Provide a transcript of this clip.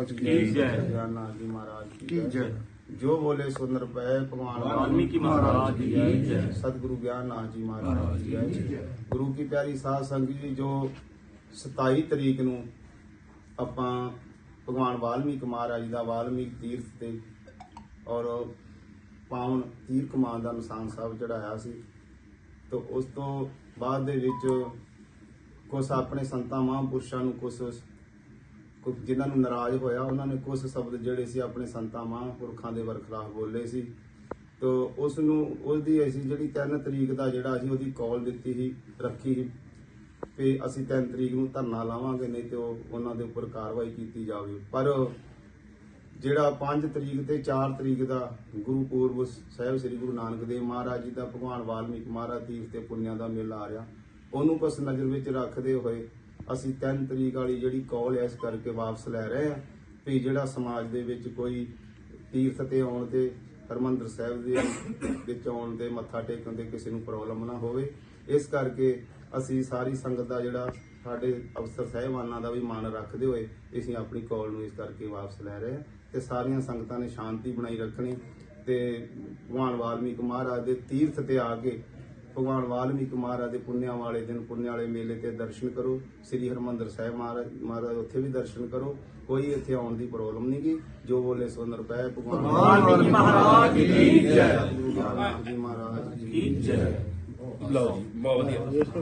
ਜੈ। ਜੀ ਜੈ। ਜੈ ਜੋ ਬੋਲੇ ਸੁੰਦਰ ਪਏ ਭਗਵਾਨ ਵਾਲਮੀਕੀ ਮਹਾਰਾਜ ਜੀ ਕੀ ਜੈ? ਸਤਿਗੁਰੂ ਗਿਆਨਨਾਥ ਜੀ ਮਹਾਰਾਜ ਜੀ ਕੀ ਜੈ ਗੁਰੂ ਕੀ ਪਿਆਰੀ ਸਾਧ ਸੰਗਤ ਜੀ ਜੋ 27 ਤਰੀਕ ਨੂੰ ਆਪਾਂ ਭਗਵਾਨ ਵਾਲਮੀਕ ਮਹਾਰਾਜ ਦਾ ਵਾਲਮੀਕ ਤੀਰਥ ਤੇ ਔਰ ਪਾਵਨ ਤੀਰ ਕਮਾਨ ਦਾ ਨਿਸ਼ਾਨ ਸਾਹਿਬ ਚੜਾਇਆ ਸੀ ਤੋਂ ਉਸ ਤੋਂ ਬਾਅਦ ਦੇ ਵਿੱਚ ਕੁਝ ਆਪਣੇ ਸੰਤਾਂ ਮਹਾਂਪੁਰਸ਼ਾਂ ਨੂੰ ਕੁਝ ਕੁਝ ਜਿਨ੍ਹਾਂ ਨੂੰ ਨਾਰਾਜ਼ ਹੋਇਆ, ਉਹਨਾਂ ਨੇ ਕੁਝ ਸ਼ਬਦ ਜਿਹੜੇ ਸੀ ਆਪਣੇ ਸੰਤਾਂ, ਮਹਾਂਪੁਰਖਾਂ ਦੇ ਵਰਖਲਾਫ ਬੋਲੇ ਸੀ। ਤੋ ਉਸ ਨੂੰ ਉਸ ਅਸੀਂ ਜਿਹੜੀ 3 ਤਰੀਕ ਦਾ ਜਿਹੜਾ ਅਸੀਂ ਉਹਦੀ ਕਾਲ ਦਿੱਤੀ ਸੀ, ਰੱਖੀ ਸੀ ਕਿ ਅਸੀਂ 3 ਤਰੀਕ ਨੂੰ ਧਰਨਾ ਲਾਵਾਂਗੇ, ਨਹੀਂ ਤੇ ਉਹ ਉਹਨਾਂ ਦੇ ਉੱਪਰ ਕਾਰਵਾਈ ਕੀਤੀ ਜਾਵੇ। ਪਰ ਜਿਹੜਾ 5 ਤਰੀਕ ਤੇ 4 ਤਰੀਕ ਦਾ ਗੁਰੂ ਪੂਰਬ ਸਾਹਿਬ ਸ੍ਰੀ ਗੁਰੂ ਨਾਨਕ ਦੇਵ ਮਹਾਰਾਜ ਜੀ ਦਾ ਭਗਵਾਨ ਵਾਲਮੀਕ ਮਹਾਰਾਜ ਤੀਰਥ ਤੇ ਪੁੰਨਿਆਂ ਦਾ ਮੇਲਾ ਆ ਰਿਹਾ, ਉਹਨੂੰ ਬਸ ਨਜ਼ਰ ਵਿੱਚ ਰੱਖਦੇ ਹੋਏ ਅਸੀਂ 3 ਤਰੀਕ ਵਾਲੀ ਜਿਹੜੀ ਕਾਲ ਇਸ ਕਰਕੇ ਵਾਪਸ ਲੈ ਰਹੇ ਆ ਵੀ ਜਿਹੜਾ ਸਮਾਜ ਦੇ ਵਿੱਚ ਕੋਈ ਤੀਰਥ ਤੇ ਆਉਣ ਤੇ ਹਰਮੰਦਰ ਸਾਹਿਬ ਦੇ ਵਿੱਚ ਆਉਣ ਤੇ ਮੱਥਾ ਟੇਕਣ ਦੇ ਕਿਸੇ ਨੂੰ ਪ੍ਰੋਬਲਮ ਨਾ ਹੋਵੇ, ਇਸ ਕਰਕੇ ਅਸੀਂ ਸਾਰੀ ਸੰਗਤ ਦਾ ਜਿਹੜਾ ਸਾਡੇ ਅਫਸਰ ਸਾਹਿਬਾਨਾਂ ਦਾ ਵੀ ਮਾਨ ਰੱਖਦੇ ਹੋਏ ਅਸੀਂ ਆਪਣੀ ਕਾਲ ਨੂੰ ਇਸ ਕਰਕੇ ਵਾਪਸ ਲੈ ਰਹੇ ਹਾਂ ਤੇ ਸਾਰੀਆਂ ਸੰਗਤਾਂ ਨੇ ਸ਼ਾਂਤੀ ਬਣਾਈ ਰੱਖਣੀ ਤੇ ਭਗਵਾਨ ਵਾਲਮੀਕ ਮਹਾਰਾਜ ਦੇ ਤੀਰਥ ਤੇ ਆ ਕੇ ਭਗਵਾਨ ਵਾਲਮੀਕ ਮਹਾਰਾਜ ਦੇ ਪੁੰਨਿਆਂ ਵਾਲੇ ਦਿਨ ਪੁੰਨਿਆਂ ਵਾਲੇ ਮੇਲੇ ਤੇ ਦਰਸ਼ਨ ਕਰੋ। ਸ੍ਰੀ ਹਰਮੰਦਰ ਸਾਹਿਬ ਮਹਾਰਾਜ ਮਹਾਰਾਜ ਉੱਥੇ ਵੀ ਦਰਸ਼ਨ ਕਰੋ। ਕੋਈ ਇੱਥੇ ਆਉਣ ਦੀ ਪ੍ਰੋਬਲਮ ਨਹੀਂ ਗੀ। ਜੋ ਬੋਲੇ ਸੋ ਰੁਪਏ ਭਗਵਾਨ ਵਾਲਮੀਕੀ ਮਹਾਰਾਜ ਕੀ ਜੈ। ਗੁਰੂ ਮਹਾਰਾਜ ਕੀ ਜੈ। ਲਓ ਜੀ ਬਹੁਤ ਵਧੀਆ।